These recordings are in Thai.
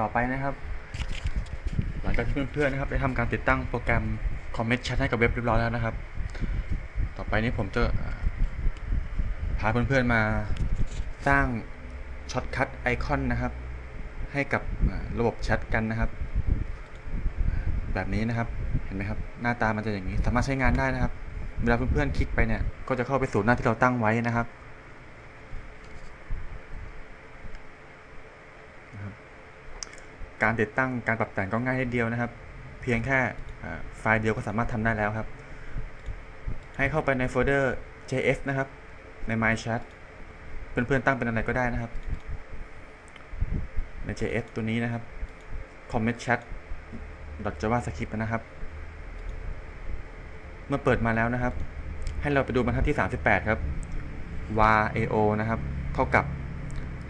ต่อไปนะครับ หลังจากที่เพื่อนๆนะครับได้ทำการติดตั้งโปรแกรมคอมเมนต์แชทให้กับเว็บเรียบร้อยแล้วนะครับ ต่อไปนี้ผมจะพาเพื่อนๆมาสร้างช็อตคัทไอคอนนะครับ ให้กับระบบแชทกันนะครับ แบบนี้นะครับเห็นไหมครับหน้าตามันจะอย่างนี้สามารถใช้งานได้นะครับ เวลาเพื่อนๆคลิกไปเนี่ยก็จะเข้าไปสู่หน้าที่เราตั้งไว้นะครับ การติดตั้งการปรับแต่งก็ง่ายนิดเดียวนะครับ เพียงแค่ไฟล์เดียวก็สามารถทำได้แล้วครับ ให้เข้าไปในโฟลเดอร์ js นะครับ ใน my chat เพื่อนๆตั้งเป็นอะไรก็ได้นะครับ ใน js ตัวนี้นะครับ comment chat javascript นะครับ เมื่อเปิดมาแล้วนะครับ ให้เราไปดูบรรทัดที่ 38 ครับ var ao นะครับ เท่ากับ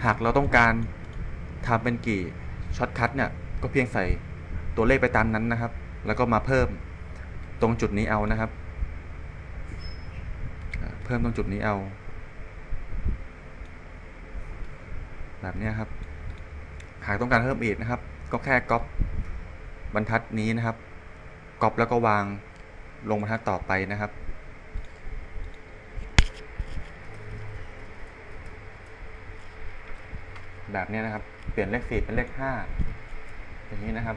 หากเราต้องการทำเป็นกี่ ช็อตคัทเนี่ยก็เพียงใส่ตัวเลขไปตามนั้นนะครับ แล้วก็มาเพิ่มตรงจุดนี้เอานะครับ เพิ่มตรงจุดนี้เอา แบบนี้ครับ หากต้องการเพิ่มอีกนะครับ ก็แค่ก๊อปบรรทัดนี้นะครับก๊อปแล้วก็วางลงบรรทัดต่อไปนะครับ แบบนี้นะครับ เปลี่ยนเลขสี่เป็นเลขห้าอย่างนี้นะครับ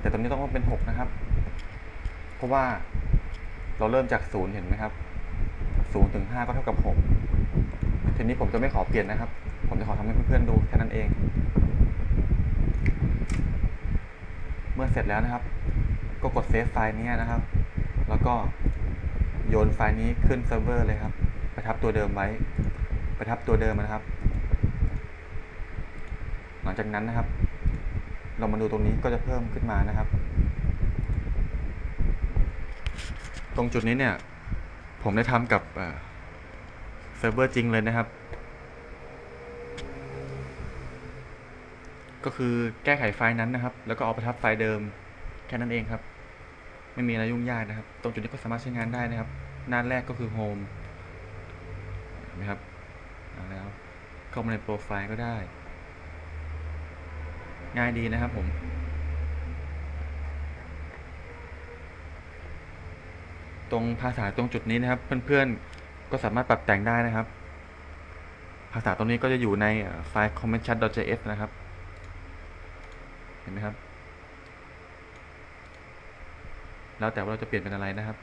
แต่ตรงนี้ต้องเป็นหกนะครับ เพราะว่าเราเริ่มจากศูนย์เห็นไหมครับศูนย์ถึงห้าก็เท่ากับหกทีนี้ผมจะไม่ขอเปลี่ยนนะครับ ผมจะขอทำให้เพื่อนๆดูแค่นั้นเอง เมื่อเสร็จแล้วนะครับ ก็กดเซฟไฟล์นี้นะครับ แล้วก็โยนไฟล์นี้ขึ้นเซิร์ฟเวอร์เลยครับ ประทับตัวเดิมไว้ ประทับตัวเดิมนะครับ หลังจากนั้นนะครับ เรามาดูตรงนี้ก็จะเพิ่มขึ้นมานะครับ ตรงจุดนี้เนี่ย ผมได้ทำกับเอ่อเซิร์ฟเวอร์จริงเลยนะครับ ก็คือแก้ไขไฟล์นั้นนะครับ แล้วก็เอาประทับไฟล์เดิมแค่นั้นเองครับ ไม่มีอะไรยุ่งยากนะครับ ตรงจุดนี้ก็สามารถใช้งานได้นะครับ หน้าแรกก็คือ Home เห็นไหมครับ เอาแล้วเข้ามาในโปรไฟล์ก็ได้ ง่ายดีนะครับผม ตรงภาษาตรงจุดนี้นะครับ เพื่อนๆ ก็สามารถปรับแต่งได้นะครับ ภาษาตรงนี้ก็จะอยู่ในไฟล์ comment.chat.js นะครับ เห็นไหมครับ แล้วแต่ว่าเราจะเปลี่ยนเป็นอะไรนะครับ